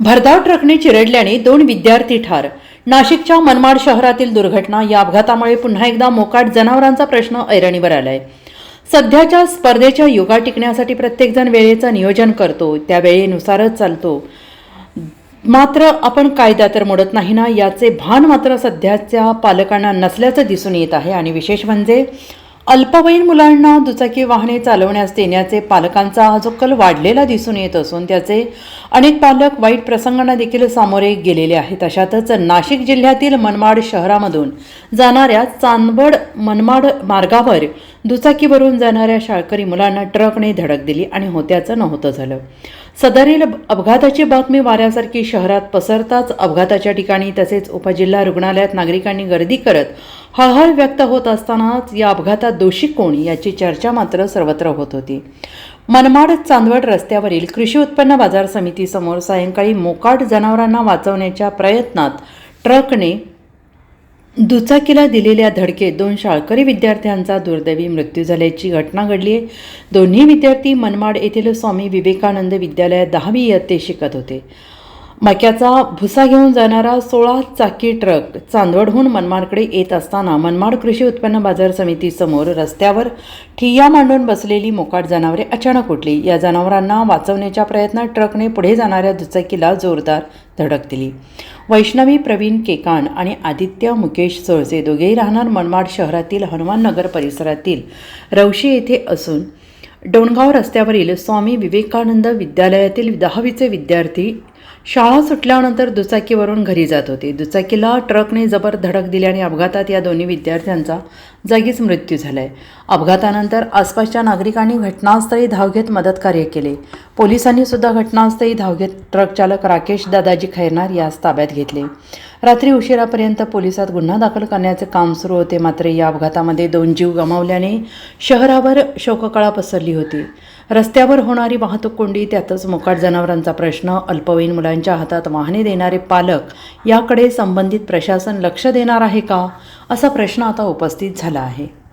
भरधाव ट्रकने चिरडल्याने दोन विद्यार्थी ठार. नाशिकच्या मनमाड शहरातील दुर्घटना या अपघातामुळे पुन्हा एकदा मोकाट जनावरांचा प्रश्न ऐरणीवर आलाय. सध्याच्या स्पर्धेच्या युगा टिकण्यासाठी प्रत्येकजण वेळेचं नियोजन करतो त्या वेळेनुसारच चालतो. मात्र आपण कायदा तर मोडत नाही ना याचे भान मात्र सध्याच्या पालकांना नसल्याचं दिसून येत आहे. आणि विशेष म्हणजे अल्पवयीन मुलांना दुचाकी वाहने चालवण्यास देण्याचे पालकांचा हा जो कल वाढलेला दिसून येत असून त्याचे अनेक पालक वाईट प्रसंगांना देखील सामोरे गेलेले आहेत. अशातच नाशिक जिल्ह्यातील मनमाड शहरामधून जाणाऱ्या चांदवड मनमाड मार्गावर दुचाकीवरून जाणाऱ्या शाळकरी मुलांना ट्रकने धडक दिली आणि होत्याचं नव्हतं झालं. सदरील अपघाताची बातमी वाऱ्यासारखी शहरात पसरताच अपघाताच्या ठिकाणी तसेच उपजिल्हा रुग्णालयात नागरिकांनी गर्दी करत हळहळ व्यक्त होत असतानाच या अपघातात दोषी कोण याची चर्चा मात्र सर्वत्र होत होती. मनमाड चांदवड रस्त्यावरील कृषी उत्पन्न बाजार समितीसमोर सायंकाळी मोकाट जनावरांना वाचवण्याच्या प्रयत्नात ट्रकने दुचाकीला दिलेल्या धडकेत दोन शाळकरी विद्यार्थ्यांचा दुर्दैवी मृत्यू झाल्याची घटना घडली आहे. दोन्ही विद्यार्थी मनमाड येथील स्वामी विवेकानंद विद्यालयात दहावी इयत्ते शिकत होते. मक्याचा भुसा घेऊन जाणारा सोळा चाकी ट्रक चांदवडहून मनमाडकडे येत असताना मनमाड कृषी उत्पन्न बाजार समितीसमोर रस्त्यावर ठिय्या मांडून बसलेली मोकाट जनावरे अचानक उठली. या जनावरांना वाचवण्याच्या प्रयत्नात ट्रकने पुढे जाणाऱ्या दुचाकीला जोरदार धडक दिली. वैष्णवी प्रवीण केकाण आणि आदित्य मुकेश सोळसे दोघेही राहणार मनमाड शहरातील हनुमान नगर परिसरातील रवशी येथे असून डोणगाव रस्त्यावरील स्वामी विवेकानंद विद्यालयातील दहावीचे विद्यार्थी शाळा सुटल्यानंतर दुचाकीवरून घरी जात होते. दुचाकीला ट्रकने जबर धडक दिल्याने अपघातात या दोन्ही विद्यार्थ्यांचा जागीच मृत्यू झालाय. अपघातानंतर आसपासच्या नागरिकांनी घटनास्थळी धाव घेत मदत कार्य केले. पोलिसांनी सुद्धा घटनास्थळी धाव घेत ट्रक चालक राकेश दादाजी खैरनार यास ताब्यात घेतले. रात्री उशिरापर्यंत पोलिसात गुन्हा दाखल करण्याचे काम सुरू होते. मात्र या अपघातामध्ये दोन जीव गमावल्याने शहरावर शोककळा पसरली होती. रस्त्यावर होणारी वाहतूक कोंडी त्यातच मोकाट जनावरांचा प्रश्न अल्पवयीन मुलांच्या हातात वाहने देणारे पालक याकडे संबंधित प्रशासन लक्ष देणार आहे का? असा प्रश्न आता उपस्थित झाला आहे.